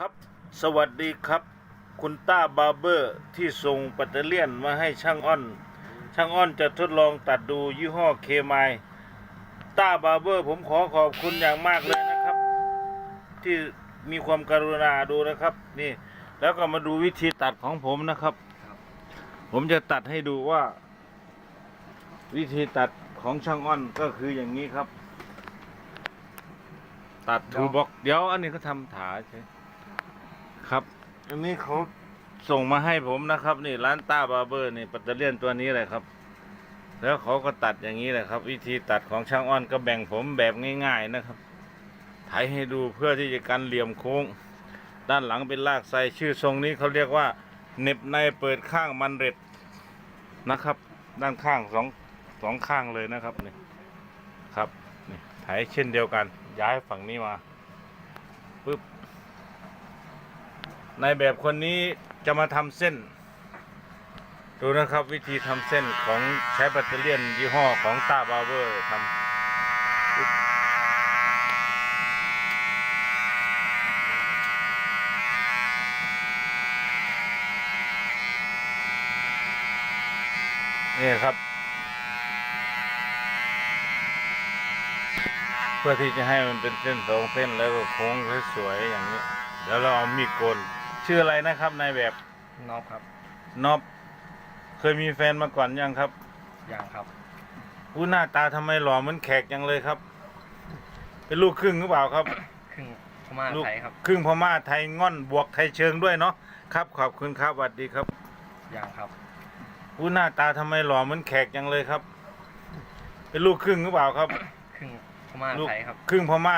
ครับ สวัสดีครับ คุณต้าบาร์เบอร์ที่ส่งปัตเตเลียนมาให้ช่างอ้อน ช่างอ้อนจะทดลองตัดดูยี่ห้อเคมายต้าบาร์เบอร์ ผมขอขอบคุณอย่างมากเลยนะครับ ที่มีความกรุณาดูนะครับ นี่ แล้วก็มาดูวิธีตัดของผมนะครับ ผมจะตัดให้ดูว่า วิธีตัดของช่างอ้อนก็คืออย่างนี้ครับ ตัดทูบ็อกเดี๋ยวอันนี้เขาทำถาใช่ ครับ อันนี้เขาส่งมาให้ผมนะครับ นี่ร้านต้าบาร์เบอร์นี่ปัตเตอร์เลียนตัวนี้เลยครับ แล้วเขาก็ตัดอย่างนี้แหละครับ วิธีตัดของช่างอ้อนก็แบ่งผมแบบง่าย ๆนะครับถ่ายให้ดูเพื่อที่จะกันเหลี่ยมโค้ง ด้านหลังเป็นลากไซชื่อทรงนี้เขาเรียกว่าเน็บในเปิดข้างมันเร็ดนะครับ ด้านข้างสองสองข้างเลยนะครับนี่ครับนี่ถ่ายเช่นเดียวกัน ย้ายฝั่งนี้มาปึ๊บ ในแบบคนนี้จะมาทำเส้น ดูนะครับวิธีทำเส้นของใช้แบตเตอรี่ยนยี่ห้อของตาบาเวอร์ทำนี่ครับ เพื่อที่จะให้มันเป็นเส้นสองเส้นแล้วก็โค้งสวยๆอย่างนี้แล้วเราเอามีดโกน ชื่ออะไรนะครับนายแบบนอกครับนอบเคยมีแฟนมาก่อนยังครับอย่างครับอู้หน้าตาทำไมหล่อเหมือนแขกยังเลยครับ เป็นลูกครึ่งหรือเปล่าครับ ครึ่งพม่าลูกไทยครับครึ่งพม่าไทยง่อนบวกไทยเชิงด้วยเนาะครับขอบคุณครับสวัสดีครับอย่างครับอู้หน้าตาทำไมหล่อเหมือนแขกยังเลยครับ เป็นลูกครึ่งหรือเปล่าครับ ครึ่งพม่าลูกไทยครับ ครึ่งพม่า